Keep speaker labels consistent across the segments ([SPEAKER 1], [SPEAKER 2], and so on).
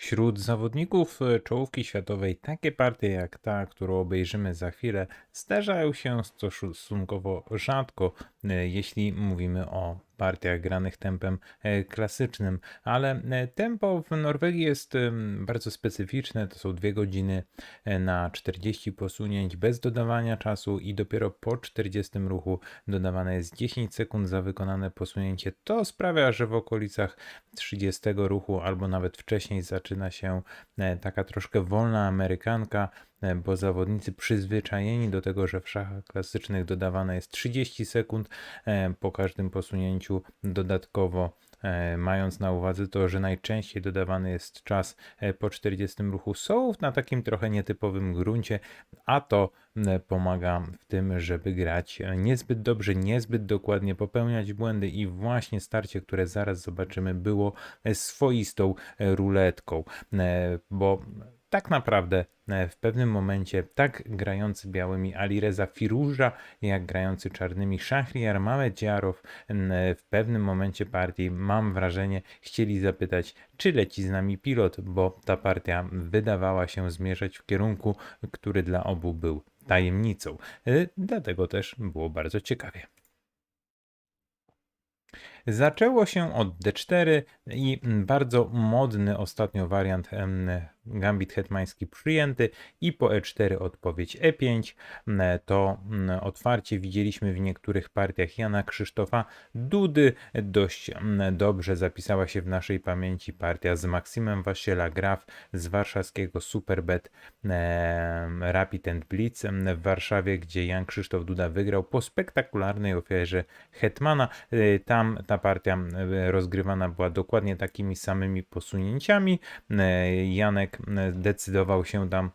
[SPEAKER 1] Wśród zawodników e, czołówki światowej takie partie jak ta, którą obejrzymy za chwilę, zdarzają się stosunkowo rzadko, e, jeśli mówimy o partiach granych tempem e, klasycznym, ale e, tempo w Norwegii jest bardzo specyficzne. To są dwie godziny e, na 40 posunięć bez dodawania czasu i dopiero po 40 ruchu dodawane jest 10 sekund za wykonane posunięcie. To sprawia, że w okolicach 30 ruchu albo nawet wcześniej zaczyna się taka troszkę wolna amerykanka, bo zawodnicy przyzwyczajeni do tego, że w szachach klasycznych dodawane jest 30 sekund po każdym posunięciu dodatkowo. e, Mając na uwadze to, że najczęściej dodawany jest czas e, po 40 ruchu, są na takim trochę nietypowym gruncie, a to pomaga w tym, żeby grać niezbyt dobrze, niezbyt dokładnie, popełniać błędy i właśnie starcie, które zaraz zobaczymy, było e, swoistą ruletką, bo tak naprawdę e, w pewnym momencie tak grający białymi Alireza Firuża, jak grający czarnymi Szachriar Mamedjarow m, w pewnym momencie partii, mam wrażenie, chcieli zapytać, czy leci z nami pilot, bo ta partia wydawała się zmierzać w kierunku, który dla obu był tajemnicą. E, Dlatego też było bardzo ciekawie. Zaczęło się od D4 i bardzo modny ostatnio wariant Gambit hetmański przyjęty i po E4 odpowiedź E5. Mm, To mm, otwarcie widzieliśmy w niektórych partiach Jana Krzysztofa Dudy. Dość mm, dobrze zapisała się w naszej pamięci partia z Maksymem Wasiela Graf z warszawskiego Superbet Rapid and Blitz w Warszawie, gdzie Jan Krzysztof Duda wygrał po spektakularnej ofierze Hetmana. Y, Tam ta partia rozgrywana była dokładnie takimi samymi posunięciami. Y, Janek decydował się tam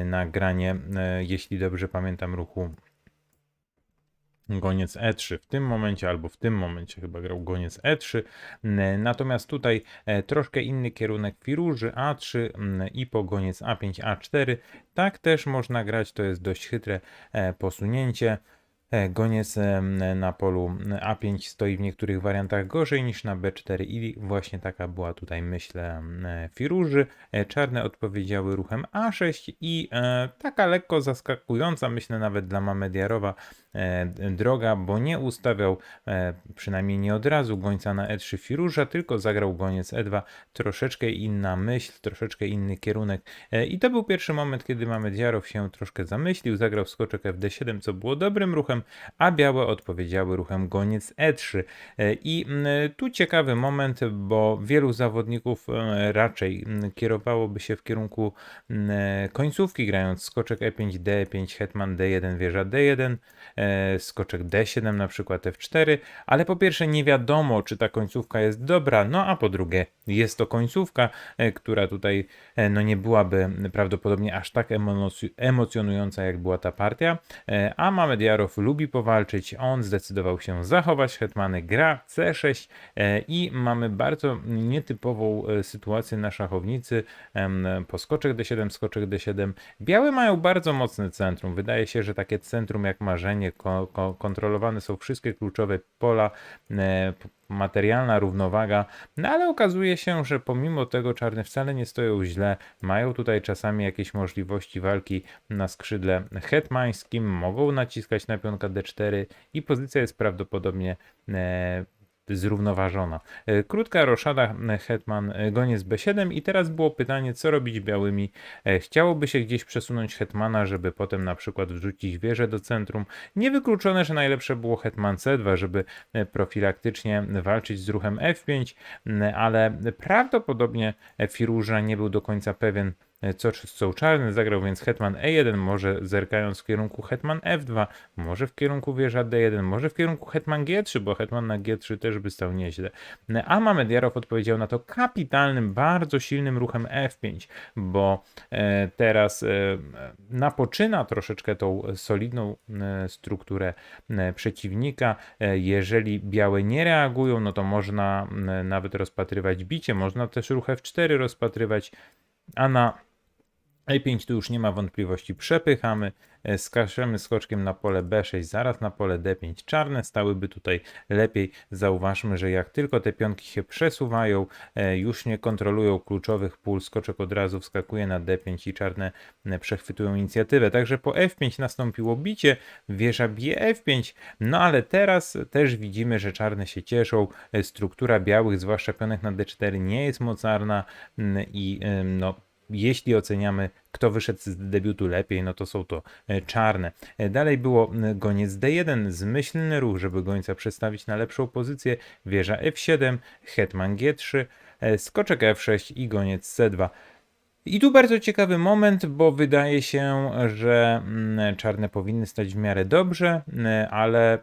[SPEAKER 1] y, na granie, y, jeśli dobrze pamiętam, ruchu goniec E3 w tym momencie, albo w tym momencie chyba grał goniec E3. N- Natomiast tutaj e, troszkę inny kierunek firuży A3 mm, i po goniec A5, A4. Tak też można grać, to jest dość chytre e, posunięcie. E, Goniec na polu A5 stoi w niektórych wariantach gorzej niż na B4 i właśnie taka była tutaj myśl e, Firuży. E, Czarne odpowiedziały ruchem A6 i taka lekko zaskakująca, myślę nawet dla Mamediarowa, droga, bo nie ustawiał, e, przynajmniej nie od razu, gońca na E3 Firuża, tylko zagrał goniec E2. Troszeczkę inna myśl, troszeczkę inny kierunek. E, I to był pierwszy moment, kiedy Mamediarow się troszkę zamyślił, zagrał skoczek FD7, co było dobrym ruchem, a białe odpowiedziały ruchem goniec E3. E, I mm, tu ciekawy moment, bo wielu zawodników e, raczej mm, kierowałoby się w kierunku mm, e, końcówki, grając skoczek E E5, D5, hetman D1, wieża D1, e, skoczek D7, na przykład F4, ale po pierwsze nie wiadomo, czy ta końcówka jest dobra, no a po drugie jest to końcówka, e, która tutaj e, no nie byłaby prawdopodobnie aż tak emoc- emocjonująca, jak była ta partia, E, a Mamediarow lubi powalczyć, on zdecydował się zachować hetmany, gra C6 e, i mamy bardzo nietypową e, sytuację na szachownicy, po skoczek D7, skoczek D7. Białe mają bardzo mocne centrum, wydaje się, że takie centrum jak marzenie, ko- ko- kontrolowane są wszystkie kluczowe pola, e, materialna równowaga, no ale okazuje się, że pomimo tego czarne wcale nie stoją źle, mają tutaj czasami jakieś możliwości walki na skrzydle hetmańskim, mogą naciskać na pionka D4 i pozycja jest prawdopodobnie e, zrównoważona. E, Krótka roszada e, hetman e, goniec B7 i teraz było pytanie, co robić białymi. Chciałoby się gdzieś przesunąć hetmana, żeby potem na przykład wrzucić wieżę do centrum. Niewykluczone, że najlepsze było hetman C2, żeby profilaktycznie walczyć z ruchem F5, m, ale prawdopodobnie Firuża nie był do końca pewien, e, co czy są czarne, zagrał więc hetman E1, może zerkając w kierunku hetman F2, może w kierunku wieża D1, może w kierunku hetman G3, bo hetman na G3 też by stał nieźle. A Mamediarow odpowiedział na to kapitalnym, bardzo silnym ruchem F5, bo e, teraz e, napoczyna troszeczkę tą solidną e, strukturę e, przeciwnika. E, Jeżeli białe nie reagują, no to można nawet rozpatrywać bicie, można też ruch F4 rozpatrywać, a na E5 tu już nie ma wątpliwości, przepychamy, e, skaczemy skoczkiem na pole B6, zaraz na pole D5 czarne, stałyby tutaj lepiej. Zauważmy, że jak tylko te pionki się przesuwają, e, już nie kontrolują kluczowych pól, skoczek od razu wskakuje na D5 i czarne e, przechwytują inicjatywę. Także po F5 nastąpiło bicie, wieża bije F5, no ale teraz też widzimy, że czarne się cieszą, struktura białych, zwłaszcza pionek na D4 nie jest mocarna mm, i no jeśli oceniamy, kto wyszedł z debiutu lepiej, no to są to e, czarne. E, Dalej było goniec D1, zmyślny ruch, żeby gońca przestawić na lepszą pozycję, wieża F7, hetman G3, e, skoczek F6 i goniec C2. I tu bardzo ciekawy moment, bo wydaje się, że czarne powinny stać w miarę dobrze, ale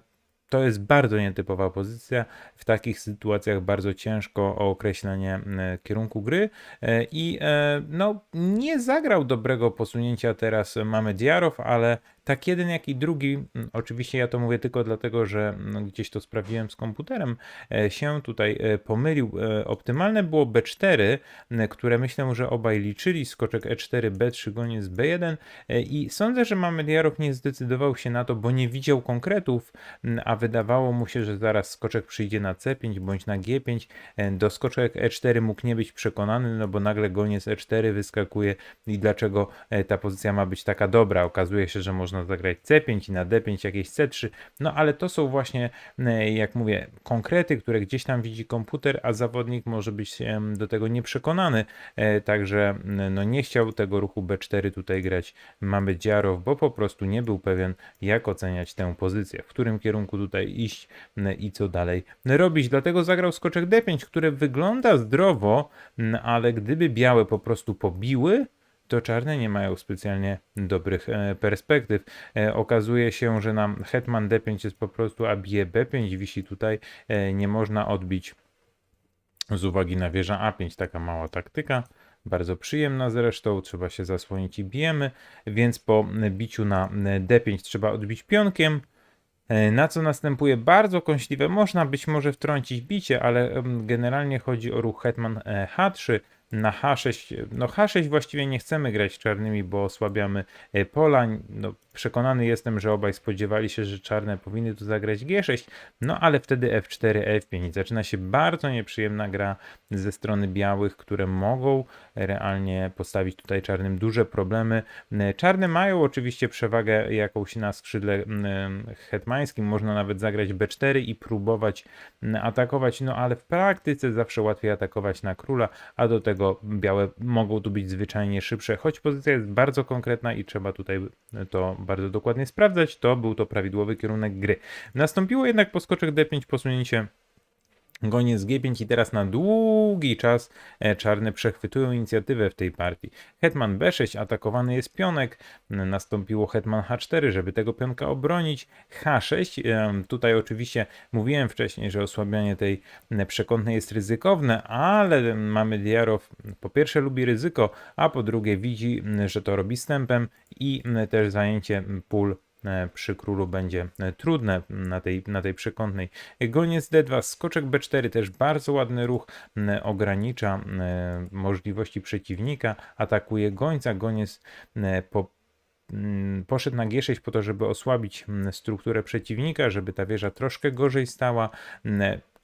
[SPEAKER 1] to jest bardzo nietypowa pozycja. W takich sytuacjach bardzo ciężko o określenie kierunku gry E, i e, no, nie zagrał dobrego posunięcia teraz mamy Diarow, ale tak jeden jak i drugi, mm, oczywiście ja to mówię tylko dlatego, że no, gdzieś to sprawdziłem z komputerem, e, się tutaj e, pomylił. E, Optymalne było B4, m, które myślę, że obaj liczyli, skoczek E E4, B3, goniec B1 e, i sądzę, że mamy nie zdecydował się na to, bo nie widział konkretów, m, a wydawało mu się, że zaraz skoczek przyjdzie na C5 bądź na G5. E, Do skoczek E4 mógł nie być przekonany, no bo nagle goniec E4 wyskakuje i dlaczego ta pozycja ma być taka dobra. Okazuje się, że można zagrać C5 i na D5 jakieś C3, no ale to są właśnie, e, jak mówię, konkrety, które gdzieś tam widzi komputer, a zawodnik może być do tego nieprzekonany, e, także no nie chciał tego ruchu B4 tutaj grać. Mamy Dziarow, bo po prostu nie był pewien, jak oceniać tę pozycję, w którym kierunku tutaj iść i co dalej robić. Dlatego zagrał skoczek D5, które wygląda zdrowo, ale gdyby białe po prostu pobiły, to czarne nie mają specjalnie dobrych e, perspektyw. E, okazuje się, że nam hetman D5 jest po prostu, a bije B5 wisi tutaj, e, nie można odbić z uwagi na wieża A5, taka mała taktyka. Bardzo przyjemna zresztą, trzeba się zasłonić i bijemy, więc po biciu na D5 trzeba odbić pionkiem. Na co następuje bardzo kąśliwe, można być może wtrącić bicie, ale generalnie chodzi o ruch hetman e, H3 na H6. No H6 właściwie nie chcemy grać czarnymi, bo osłabiamy e, pola. No, przekonany jestem, że obaj spodziewali się, że czarne powinny tu zagrać G6, no ale wtedy F4, F5. Zaczyna się bardzo nieprzyjemna gra ze strony białych, które mogą realnie postawić tutaj czarnym duże problemy. E, Czarne mają oczywiście przewagę jakąś na skrzydle mm, hetmańskim, można nawet zagrać B4 i próbować atakować, no ale w praktyce zawsze łatwiej atakować na króla, a do tego białe mogą tu być zwyczajnie szybsze, choć pozycja jest bardzo konkretna i trzeba tutaj to bardzo dokładnie sprawdzać, to był to prawidłowy kierunek gry. Nastąpiło jednak po skoczek D5 posunięcie Goniec G5 i teraz na długi czas e, czarne przechwytują inicjatywę w tej partii. Hetman B6, atakowany jest pionek, nastąpiło Hetman H4, żeby tego pionka obronić. H6, em, tutaj oczywiście mówiłem wcześniej, że osłabianie tej przekątnej jest ryzykowne, ale mamy Diarow po pierwsze lubi ryzyko, a po drugie widzi, że to robi stępem i też zajęcie pól przy królu będzie e, trudne na tej, na tej przekątnej. Goniec D2, skoczek B4, też bardzo ładny ruch, ogranicza możliwości przeciwnika, atakuje gońca, goniec po poszedł na G6 po to, żeby osłabić strukturę przeciwnika, żeby ta wieża troszkę gorzej stała.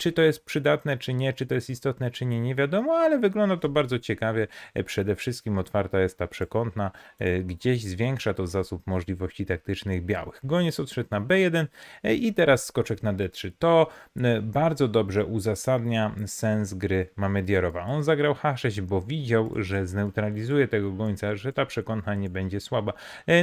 [SPEAKER 1] Czy to jest przydatne, czy nie, czy to jest istotne, czy nie, nie wiadomo, ale wygląda to bardzo ciekawie. E, Przede wszystkim otwarta jest ta przekątna, e, gdzieś zwiększa to zasób możliwości taktycznych białych. Goniec odszedł na B1 e, i teraz skoczek na D3. To bardzo dobrze uzasadnia sens gry Mamediarowa. On zagrał H6, bo widział, że zneutralizuje tego gońca, że ta przekątna nie będzie słaba.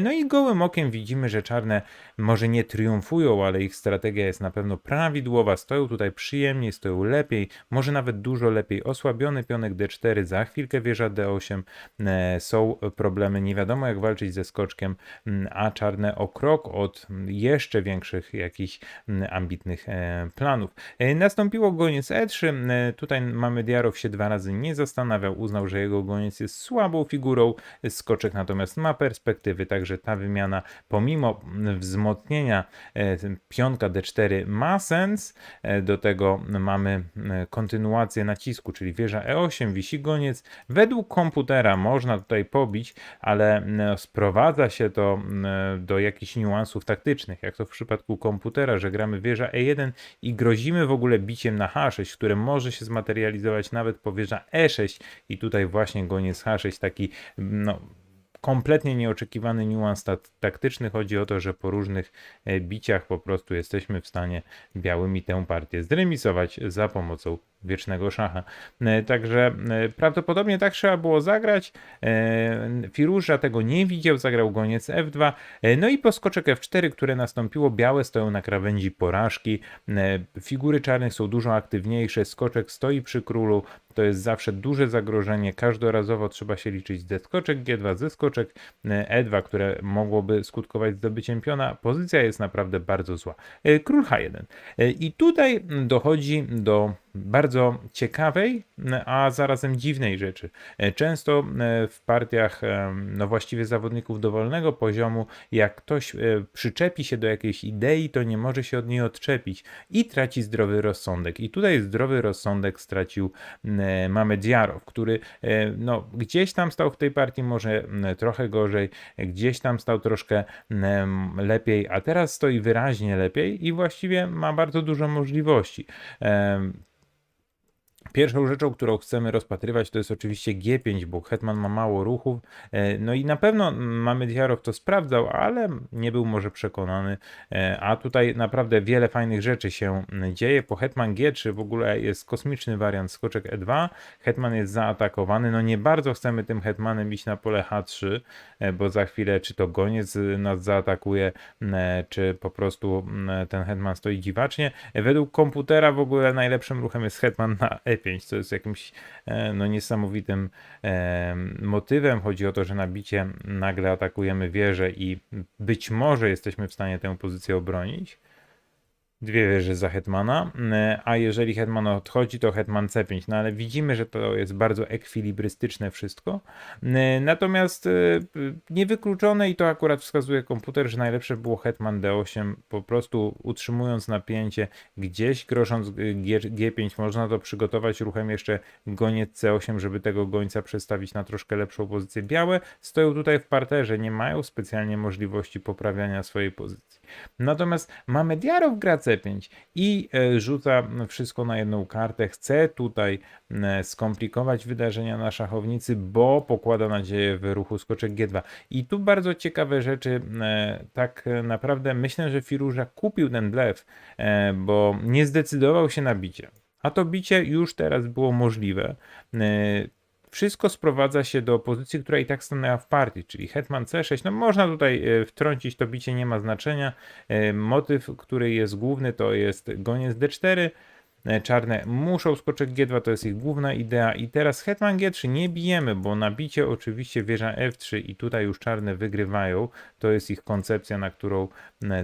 [SPEAKER 1] No i gołym okiem widzimy, że czarne może nie triumfują, ale ich strategia jest na pewno prawidłowa. Stoją tutaj przyjemnie, stoją lepiej, może nawet dużo lepiej. Osłabiony pionek D4, za chwilkę wieża D8. E, Są problemy, nie wiadomo jak walczyć ze skoczkiem, m, a czarne o krok od m, jeszcze większych jakichś m, ambitnych e, planów. E, Nastąpiło goniec E3. e, Tutaj mamy Diarow się dwa razy nie zastanawiał, uznał, że jego goniec jest słabą figurą. Skoczek natomiast ma perspektywy, także ta wymiana pomimo mm, wzmocnienia pionka D4 ma sens. Do tego mamy e, kontynuację nacisku, czyli wieża E8, wisi goniec. Według komputera można tutaj pobić, ale m, sprowadza się to m, do jakichś niuansów taktycznych, jak to w przypadku komputera, że gramy wieża E1 i grozimy w ogóle biciem na H6, które może się zmaterializować nawet po wieża E6 i tutaj właśnie goniec H6 taki no kompletnie nieoczekiwany niuans ta- taktyczny. Chodzi o to, że po różnych e, biciach po prostu jesteśmy w stanie białymi tę partię zremisować za pomocą wiecznego szacha. E, Także e, prawdopodobnie tak trzeba było zagrać. Firuża tego nie widział, zagrał goniec F2. E, No i poskoczek F4, które nastąpiło, białe stoją na krawędzi porażki. Figury czarnych są dużo aktywniejsze, skoczek stoi przy królu, to jest zawsze duże zagrożenie. Każdorazowo trzeba się liczyć ze skoczek G2, ze skoczek e, E2, które mogłoby skutkować zdobyciem piona. Pozycja jest naprawdę bardzo zła. E, Król H1. E, I tutaj dochodzi do bardzo ciekawej, a zarazem dziwnej rzeczy. E, Często e, w partiach, em, no właściwie zawodników dowolnego poziomu, jak ktoś e, przyczepi się do jakiejś idei, to nie może się od niej odczepić i traci zdrowy rozsądek. I tutaj zdrowy rozsądek stracił m, Mamediarow, który e, no, gdzieś tam stał w tej partii może trochę gorzej, gdzieś tam stał troszkę lepiej, a teraz stoi wyraźnie lepiej i właściwie ma bardzo dużo możliwości. Pierwszą rzeczą, którą chcemy rozpatrywać, to jest oczywiście G5, bo Hetman ma mało ruchów. E, No i na pewno mamy Diarow to sprawdzał, ale nie był może przekonany. E, A tutaj naprawdę wiele fajnych rzeczy się dzieje. Po Hetman G3 w ogóle jest kosmiczny wariant skoczek E2. Hetman jest zaatakowany. No nie bardzo chcemy tym Hetmanem iść na pole H3, e, bo za chwilę czy to goniec nas zaatakuje, czy po prostu ten Hetman stoi dziwacznie. Według komputera w ogóle najlepszym ruchem jest Hetman na E5, co jest jakimś e, no, niesamowitym e, motywem. Chodzi o to, że na bicie nagle atakujemy wieżę i być może jesteśmy w stanie tę pozycję obronić. Dwie wieże za Hetmana, e, a jeżeli Hetman odchodzi, to Hetman C5. No ale widzimy, że to jest bardzo ekwilibrystyczne wszystko. E, Natomiast e, niewykluczone i to akurat wskazuje komputer, że najlepsze było Hetman D8, po prostu utrzymując napięcie gdzieś, grosząc G, G5, można to przygotować ruchem jeszcze goniec C8, żeby tego gońca przestawić na troszkę lepszą pozycję. Białe stoją tutaj w parterze, nie mają specjalnie możliwości poprawiania swojej pozycji. Natomiast mamy Diarow gra C5 i e, rzuca wszystko na jedną kartę. Chce tutaj e, skomplikować wydarzenia na szachownicy, bo pokłada nadzieję w ruchu skoczek G2. I tu bardzo ciekawe rzeczy. e, Tak naprawdę myślę, że Firuża kupił ten blef, bo nie zdecydował się na bicie. A to bicie już teraz było możliwe. Wszystko sprowadza się do pozycji, która i tak stanęła w partii, czyli Hetman C6. No można tutaj e, wtrącić, to bicie nie ma znaczenia. E, Motyw, który jest główny, to jest goniec D4. E, Czarne muszą skoczek G2, to jest ich główna idea. I teraz Hetman G3 nie bijemy, bo na bicie oczywiście wieża F3 i tutaj już czarne wygrywają. To jest ich koncepcja, na którą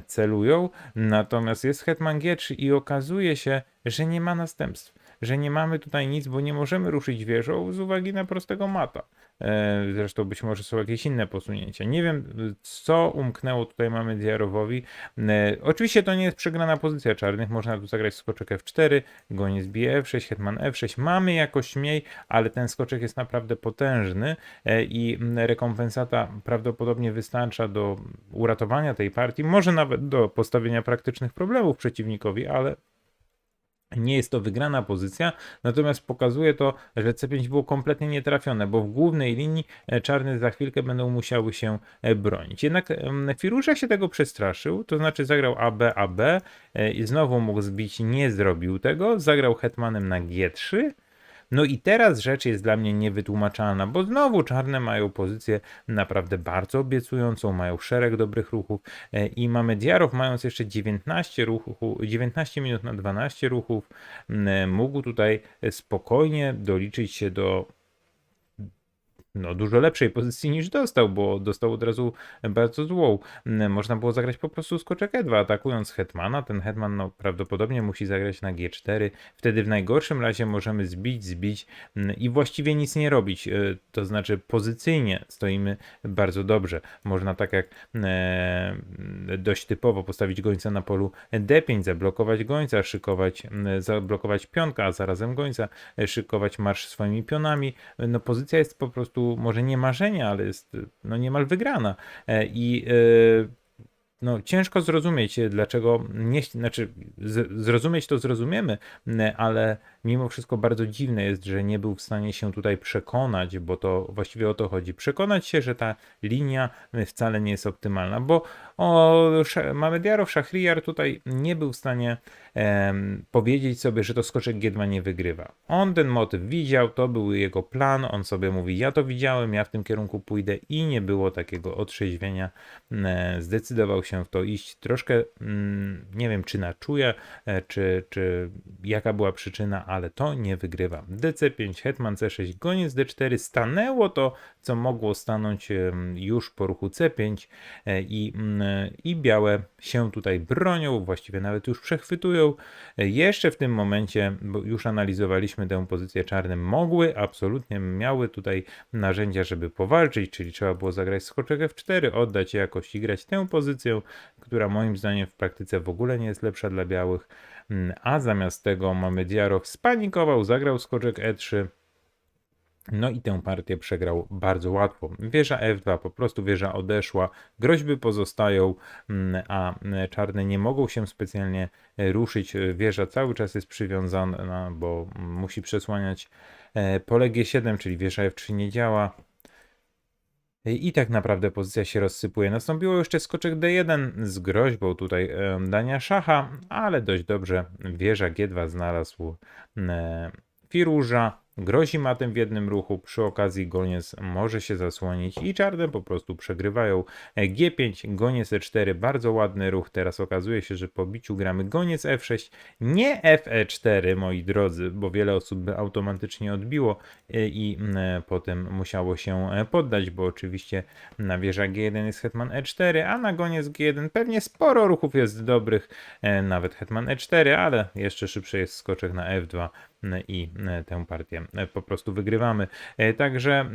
[SPEAKER 1] celują. Natomiast jest Hetman G3 i okazuje się, że nie ma następstw że nie mamy tutaj nic, bo nie możemy ruszyć wieżą z uwagi na prostego mata. E, Zresztą być może są jakieś inne posunięcia. Nie wiem, co umknęło tutaj mamy Diarowowi. E, Oczywiście to nie jest przegrana pozycja czarnych. Można tu zagrać skoczek F4, goniec bije F6, hetman F6. Mamy jakoś mniej, ale ten skoczek jest naprawdę potężny e, i rekompensata prawdopodobnie wystarcza do uratowania tej partii, może nawet do postawienia praktycznych problemów przeciwnikowi, ale nie jest to wygrana pozycja, natomiast pokazuje to, że C5 było kompletnie nietrafione, bo w głównej linii e, czarne za chwilkę będą musiały się e, bronić. Jednak Firuża się tego przestraszył, to znaczy zagrał AB, AB e, i znowu mógł zbić, nie zrobił tego, zagrał hetmanem na G3, no i teraz rzecz jest dla mnie niewytłumaczalna, bo znowu czarne mają pozycję naprawdę bardzo obiecującą, mają szereg dobrych ruchów e, i mamy Diarow mając jeszcze 19 ruchów, 19 minut na 12 ruchów, m, mógł tutaj spokojnie doliczyć się do no, dużo lepszej pozycji niż dostał, bo dostał od razu bardzo złą. Mm, Można było zagrać po prostu skoczek E2, atakując hetmana. Ten hetman no, prawdopodobnie musi zagrać na G4. Wtedy w najgorszym razie możemy zbić, zbić mm, i właściwie nic nie robić. E, To znaczy pozycyjnie stoimy bardzo dobrze. Można tak jak e, dość typowo postawić gońca na polu D5, zablokować gońca, szykować, m, zablokować pionka, a zarazem gońca, e, szykować marsz swoimi pionami. No pozycja jest po prostu może nie marzenia, ale jest no niemal wygrana. E, I e, no, ciężko zrozumieć, e, dlaczego nie, znaczy zrozumieć to zrozumiemy, ale mimo wszystko bardzo dziwne jest, że nie był w stanie się tutaj przekonać, bo to właściwie o to chodzi. Przekonać się, że ta linia e, wcale nie jest optymalna, bo o, Mamediarow Szachriar tutaj nie był w stanie powiedzieć sobie, że to skoczek G2 nie wygrywa. On ten motyw widział, to był jego plan, on sobie mówi, ja to widziałem, ja w tym kierunku pójdę i nie było takiego otrzeźwienia. E, Zdecydował się w to iść troszkę, mm, nie wiem czy na czuje, e, czy, czy jaka była przyczyna, ale to nie wygrywa. DC5, Hetman C6, goniec D4, stanęło to, co mogło stanąć już po ruchu C5 e, i, mm, i białe się tutaj bronią, właściwie nawet już przechwytują. E, Jeszcze w tym momencie, bo już analizowaliśmy tę pozycję czarne, mogły, absolutnie miały tutaj narzędzia, żeby powalczyć, czyli trzeba było zagrać skoczek F4, oddać jakoś i grać tę pozycję, która moim zdaniem w praktyce w ogóle nie jest lepsza dla białych, a zamiast tego mamy Diaroch spanikował, zagrał skoczek E3, no i tę partię przegrał bardzo łatwo. Wieża F2, po prostu wieża odeszła, groźby pozostają, mm, a mm, czarne nie mogą się specjalnie e, ruszyć. Wieża cały czas jest przywiązana, bo mm, musi przesłaniać e, pole G7, czyli wieża F3 nie działa. I tak naprawdę pozycja się rozsypuje. Nastąpiło jeszcze skoczek D1 z groźbą tutaj dania szacha, ale dość dobrze wieża G2 znalazł Firuża. Grozi matem w jednym ruchu, przy okazji goniec może się zasłonić i czarne po prostu przegrywają. E, G5, goniec E4, bardzo ładny ruch. Teraz okazuje się, że po biciu gramy goniec F6, nie FE4, moi drodzy, bo wiele osób by automatycznie odbiło e, i mm, potem musiało się e, poddać, bo oczywiście na wieża G1 jest hetman E4, a na goniec G1 pewnie sporo ruchów jest dobrych, e, nawet hetman E4, ale jeszcze szybszy jest skoczek na F2 n- i e, tę partię e, po prostu wygrywamy. E, Także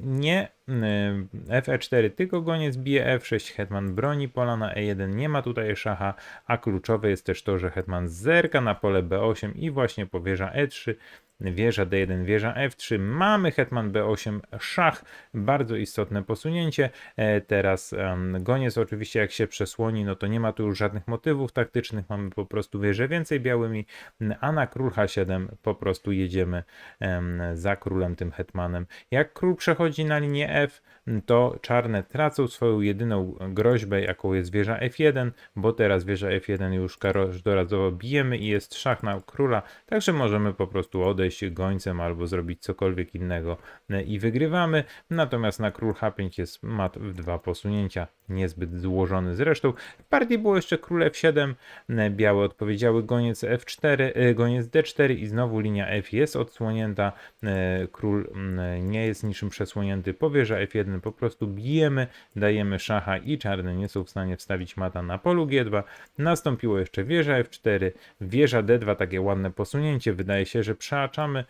[SPEAKER 1] nie e, FE4, tylko goniec bije F6, hetman broni pola na E1, nie ma tutaj szacha, a kluczowe jest też to, że hetman zerka na pole B8 i właśnie po wieża E3 Wieża D1, wieża F3, mamy hetman B8, szach, bardzo istotne posunięcie. E, Teraz goniec oczywiście jak się przesłoni, no to nie ma tu już żadnych motywów taktycznych, mamy po prostu wieżę więcej białymi, a na król H7 po prostu jedziemy em, za królem tym hetmanem. Jak król przechodzi na linię F, to czarne tracą swoją jedyną groźbę, jaką jest wieża F1, bo teraz wieża F1 już każdorazowo bijemy i jest szach na króla, także możemy po prostu odejść gońcem albo zrobić cokolwiek innego e, i wygrywamy. Natomiast na król H5 jest mat w dwa posunięcia, niezbyt złożony zresztą. W partii było jeszcze król F7, e, białe odpowiedziały goniec F4, e, goniec D4 i znowu linia F jest odsłonięta, e, król nie jest niczym przesłonięty, po wieża F1 po prostu bijemy, dajemy szacha i czarne nie są w stanie wstawić mata na polu G2. Nastąpiło jeszcze wieża F4, wieża D2, takie ładne posunięcie, wydaje się, że przeaczamy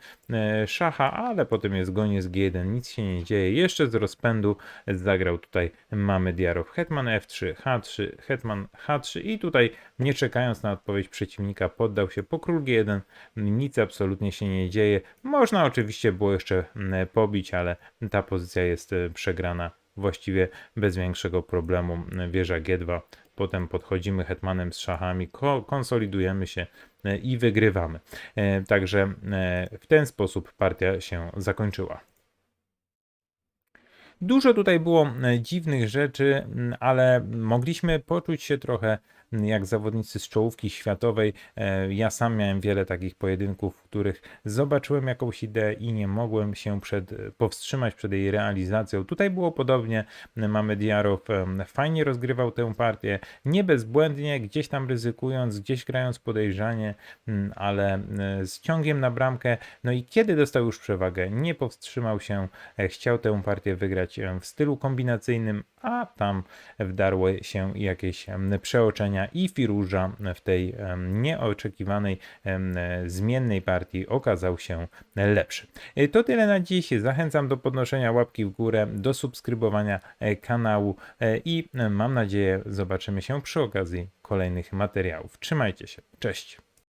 [SPEAKER 1] szacha, ale potem jest goniec G1, nic się nie dzieje. Jeszcze z rozpędu zagrał tutaj mamy Diarow Hetman F3, H3, Hetman H3 i tutaj nie czekając na odpowiedź przeciwnika poddał się po król G1, nic absolutnie się nie dzieje. Można oczywiście było jeszcze mm, pobić, ale ta pozycja jest e, przegrana właściwie bez większego problemu. Wieża G2, potem podchodzimy hetmanem z szachami, ko- konsolidujemy się e, i wygrywamy. E, Także e, w ten sposób partia się zakończyła. Dużo tutaj było e, dziwnych rzeczy, ale mogliśmy poczuć się trochę jak zawodnicy z czołówki światowej. E, Ja sam miałem wiele takich pojedynków, w których zobaczyłem jakąś ideę i nie mogłem się przed, powstrzymać przed jej realizacją. Tutaj było podobnie. Mamediarow em, fajnie rozgrywał tę partię, nie bezbłędnie, gdzieś tam ryzykując, gdzieś grając podejrzanie, mm, ale e, z ciągiem na bramkę. No i kiedy dostał już przewagę, nie powstrzymał się, e, chciał tę partię wygrać w stylu kombinacyjnym, a tam wdarły się jakieś em, i Firuża w tej nieoczekiwanej zmiennej partii okazał się lepszy. E, To tyle na dziś. Zachęcam do podnoszenia łapki w górę, do subskrybowania e, kanału e, i mam nadzieję zobaczymy się przy okazji kolejnych materiałów. Trzymajcie się. Cześć.